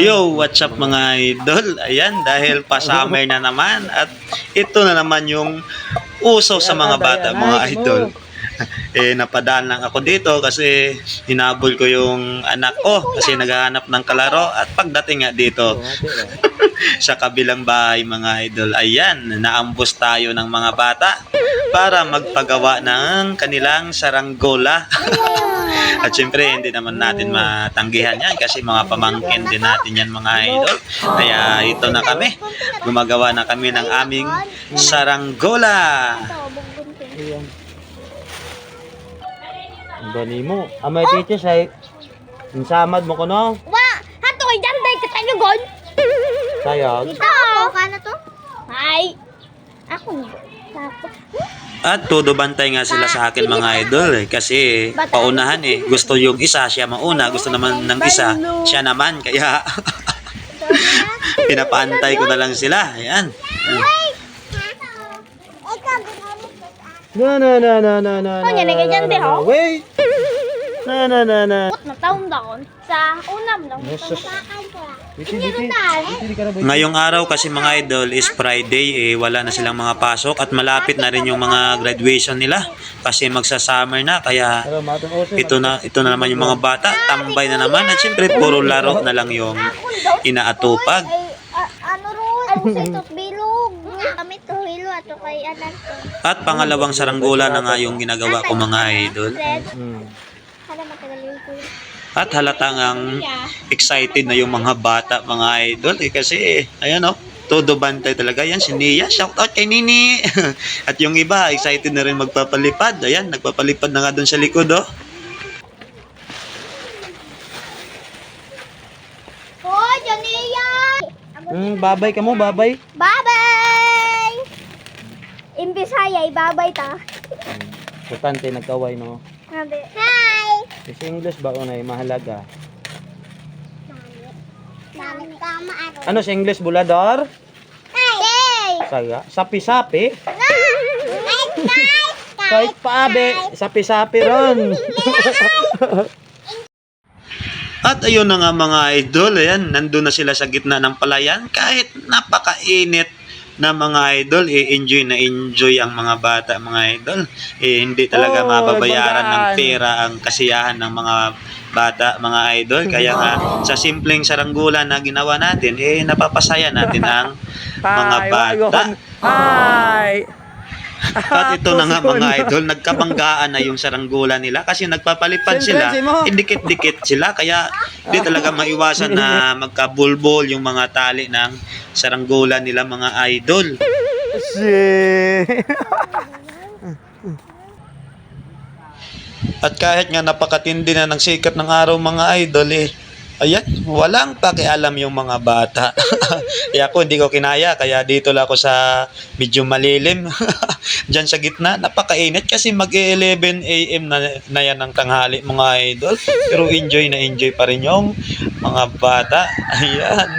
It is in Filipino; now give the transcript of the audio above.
Yo, what's up mga idol? Ayan, dahil pa-summer na naman at ito na naman yung uso sa mga bata, mga idol. Eh, napadaan lang ako dito kasi hinabol ko yung anak ko kasi naghahanap ng kalaro at pagdating nga dito sa kabilang bahay mga idol, ayan, naambos tayo ng mga bata para magpagawa ng kanilang saranggola. At syempre, hindi naman natin matanggihan yan kasi mga pamangkin din natin yan mga idol. Kaya ito na kami. Gumagawa na kami ng aming saranggola. Ang gani mo. Amay teacher say, insamad mo ko no? Wa! Hato kay Janday ka tayo gon! Sayag. Ito ako! Ka na to? Ay! Ako niya. At todo bantay nga sila sa akin mga idol eh, kasi paunahan eh. Gusto yung isa, siya mauna. Gusto naman ng isa, siya naman. Kaya pinapantay ko na lang sila. Ayan. Na na na na na na. Oh, yan, nagagyan din, oh. Wait. Na na na na. Put na taon daon. Sa unam lang. Ngayong araw kasi mga idol is Friday eh wala na silang mga pasok at malapit na rin yung mga graduation nila kasi magsa-summer na kaya ito na ito na naman yung mga bata. Tambay na naman at syempre puro laro na lang yung inaatupag. at pangalawang saranggola na nga yung ginagawa ko mga idol at halatang ang excited na yung mga bata mga idol eh, kasi ayan oh todo bantay talaga yan si Nia shout out kay Nini at yung iba excited na rin magpapalipad ayan nagpapalipad na nga doon sa likod oh Oh, Jania! Hmm, babay ka mo, babay. Bye-bye! Imbisaya, ibabay ta. Importante nagkaway no. Sabi, Kasi English ba unay mahalaga? Ano sa English bulador? Saya. Sapi-sapi. Kahit paabe, sapi-sapi ron. At ayun na nga mga idol, ayan, nandun na sila sa gitna ng palayan. Kahit napakainit na mga idol, eh, enjoy na enjoy ang mga bata, mga idol. Eh, hindi talaga Oh, mababayaran ng banggaan. pera ang kasiyahan ng mga bata, mga idol. Kaya nga, sa simpleng saranggola na ginawa natin, eh, napapasaya natin ang mga bata. Hi! At ito na nga mga idol, nagkabanggaan na yung saranggola nila kasi nagpapalipad sila, Siyempre, si mo. dikit-dikit sila kaya di talaga maiwasan na magkabulbol yung mga tali ng saranggola nila mga idol. At kahit nga napakatindi na ng sikat ng araw mga idol eh, ayan, walang pakialam yung mga bata. kaya ako hindi ko kinaya, kaya dito lang ako sa medyo malilim. Diyan sa gitna, napakainit kasi mag-11 a.m. na, na yan ng tanghali mga idol. Pero enjoy na enjoy pa rin yung mga bata. Ayan.